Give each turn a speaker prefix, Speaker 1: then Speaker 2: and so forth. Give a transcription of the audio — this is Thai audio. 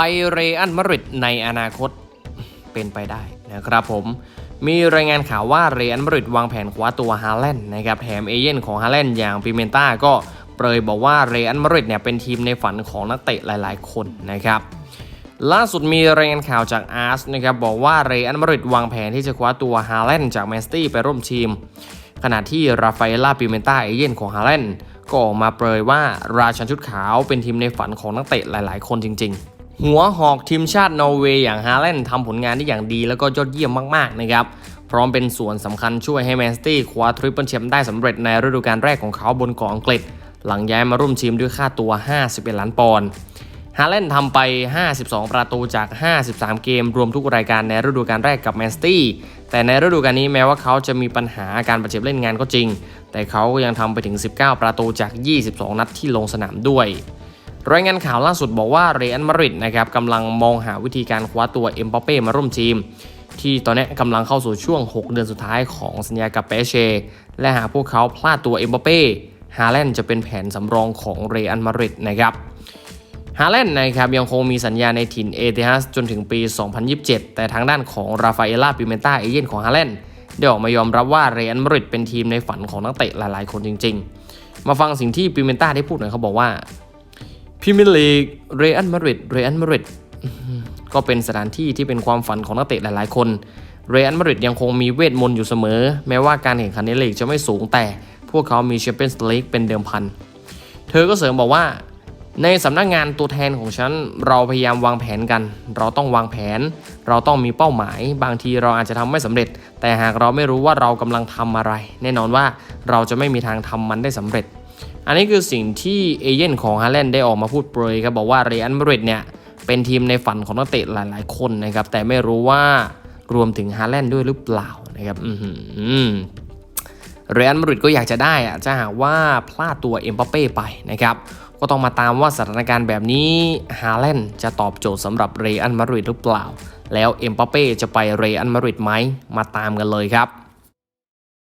Speaker 1: ไปเรอัลมาริดในอนาคตเป็นไปได้นะครับผมมีรายงานข่าวว่าเรอัลมาริดวางแผนคว้าตัวฮาแลนด์นะครับแถมเอเย่นของฮาแลนด์อย่างปิเมนต้าก็เปรยบอกว่าเรอัลมาริดเนี่ยเป็นทีมในฝันของนักเตะหลาย ๆ คนนะครับล่าสุดมีรายงานข่าวจากอาร์สนะครับบอกว่าเรอัลมาริดวางแผนที่จะคว้าตัวฮาแลนด์จากแมนสตี้ไปร่วมทีม ขณะที่ราฟาเอล่าปิเมนต้าเอเย่นของฮาแลนด์ก็ออกมาเปรยว่าราชันชุดขาวเป็นทีมในฝันของนักเตะหลาย ๆ คนจริง ๆ หัวหอกทีมชาตินอร์เวย์อย่างฮาแลนด์ทำผลงานได้อย่างดีแล้วก็ยอดเยี่ยมมากๆนะครับ พร้อมเป็นส่วนสำคัญช่วยให้แมนสตี้คว้าทริปเปิลแชมป์ได้สำเร็จในฤดูกาลแรกของเขาบนเกาะอังกฤษ หลังย้ายมาร่วมทีมด้วยค่าตัว 51 ล้านปอนด์ฮาแลนด์ทำไป 52 ประตูจาก 53 เกม รวมทุกรายการในฤดูกาลแรกกับแมนสตี้ แต่ในฤดูกาลนี้แม้ว่าเขาจะมีปัญหาการบาดเจ็บเล่นงานก็จริง แต่เขาก็ยังทำไปถึง 19 ประตูจาก 22 นัดที่ลงสนามด้วย รายงานข่าวล่าสุดบอกว่าเรอัลมาดริดนะครับกำลังมองหาวิธีการคว้าตัวเอ็มบัปเป้มาร่วมทีม ที่ตอนนี้กำลังเข้าสู่ช่วง 6 เดือนสุดท้ายของสัญญากับเปเช่และหากพวกเขาพลาดตัวเอ็มบัปเป้ฮาแลนด์จะเป็นแผนสำรองของเรอัลมาดริดนะครับฮาแลนด์นะครับยังคงมีสัญญาในถิ่นเอเธฮัสจนถึงปี 2027 แต่ทางด้านของราฟาเอล่าปิเมนต้าเอเย่นของฮาแลนด์ได้ออกมายอมรับว่าเรอัลมาดริดเป็นทีมในฝันของนักเตะหลายๆ คนจริง ๆ มาฟังสิ่งที่ปิเมนต้าได้พูดหน่อยเขาบอกว่า พรีเมียร์ลีกเรอัลมาดริดเรอัลมาดริดก็เป็นสถานที่ที่เป็นความฝันของนักเตะหลายๆ คนเรอัลมาดริดยังคงมีเวทมนต์อยู่เสมอ แม้ว่าการแข่งขันในลีกจะไม่สูงแต่พวกเขามีแชมเปี้ยนส์ลีกเป็นเดิมพัน เธอก็เสริมบอกว่า ในสำนักงานตัวแทนของฉัน เราพยายามวางแผนกัน เราต้องวางแผน เราต้องมีเป้าหมาย บางทีเราอาจจะทำไม่สำเร็จ แต่หากเราไม่รู้ว่าเรากำลังทำอะไร แน่นอนว่าเราจะไม่มีทางทำมันได้สำเร็จ อันนี้คือสิ่งที่เอเย่นของฮาแลนด์ได้ออกมาพูดเปรยครับบอกว่าเรอัลมาดริดเนี่ยเป็นทีมในฝันของนักเตะหลาย ๆ คนนะครับ แต่ไม่รู้ว่ารวมถึงฮาแลนด์ด้วยหรือเปล่านะครับอือหือเรอัลมาดริดก็อยากจะได้อะจะหากว่าพลาดตัวเอ็มบัปเป้ไปนะครับก็ต้องมาตามว่าสถานการณ์แบบนี้ฮาแลนด์จะตอบโจทย์สำหรับเรอัลมาดริดหรือเปล่า แล้วเอ็มบัปเป้จะไปเรอัลมาดริดไหมมาตามกันเลยครับ